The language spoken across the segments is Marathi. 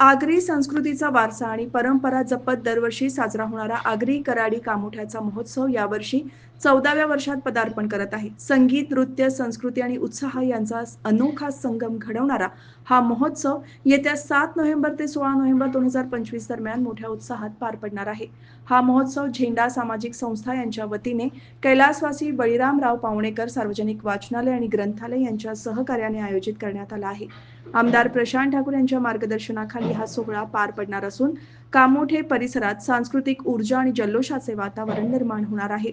आगरी संस्कृतीचा वारसा आणि परंपरा जपत दरवर्षी साजरा होणारा आगरी कराडी कामोठ्याचा महोत्सव यावर्षी चौदाव्या वर्षात पदार्पण करत आहे. संगीत नृत्य संस्कृती आणि उत्साह यांचा अनोखा संगम घडवणारा हा महोत्सव येत्या सात नोव्हेंबर ते सोळा नोव्हेंबर दोन हजार पंचवीस दरम्यान मोठ्या उत्साहात पार पडणार आहे. हा महोत्सव झेंडा सामाजिक संस्था यांच्या वतीने कैलासवासी बळीरामराव पावणेकर सार्वजनिक वाचनालय आणि ग्रंथालय यांच्या सहकार्याने आयोजित करण्यात आला आहे. आमदार प्रशांत ठाकूर यांच्या मार्गदर्शनाखाली हा सोहळा पार पडणार असून कामोठे परिसरात सांस्कृतिक ऊर्जा आणि जल्लोषाचे वातावरण निर्माण होणार आहे.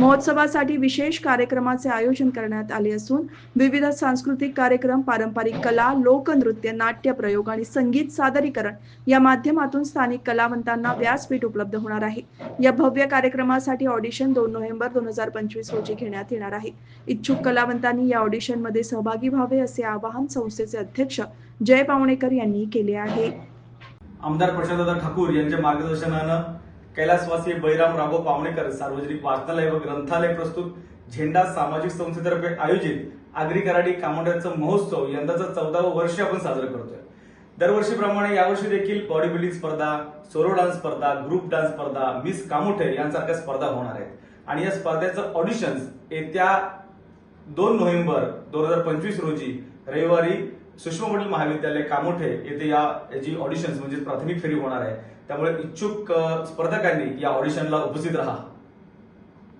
महोत्सवासाठी विशेष कार्यक्रमाचे आयोजन करण्यात आले असून विविध सांस्कृतिक कार्यक्रम पारंपरिक कला लोकनृत्य नाट्य प्रयोग आणि संगीत सादरीकरण या माध्यमातून स्थानिक कलावंतांना व्यासपीठ उपलब्ध होणार आहे. या भव्य कार्यक्रमासाठी ऑडिशन दोन नोव्हेंबर दोन हजार पंचवीस रोजी घेण्यात येणार आहे. इच्छुक कलावंतांनी या ऑडिशनमध्ये सहभागी व्हावे असे आवाहन संस्थेचे अध्यक्ष जय पावणेकर यांनी केले आहे. आमदार प्रशांतदा ठाकूर यांच्या मार्गदर्शनानं कैलासवासी बैराम राघो पावणेकर सार्वजनिक वाचनालय व ग्रंथालय प्रस्तुत झेंडा सामाजिक संस्थेतर्फे आयोजित आगरी कराडी कामोड्याचा महोत्सव यंदाचं चौदावं वर्ष आपण साजरं करतोय. दरवर्षीप्रमाणे यावर्षी देखील बॉडी बिल्डिंग स्पर्धा सोलो डान्स स्पर्धा ग्रुप डान्स स्पर्धा मिस कामोठे यांसारख्या स्पर्धा होणार आहेत. आणि या स्पर्धेचं ऑडिशन्स येत्या दोन नोव्हेंबर दोन हजार पंचवीस रोजी रविवारी सुषमा पाटील महाविद्यालय कामोठे येथे या याची ऑडिशन्स म्हणजे प्राथमिक फेरी होणार आहे. त्यामुळे इच्छुक स्पर्धकांनी या ऑडिशनला उपस्थित राहा.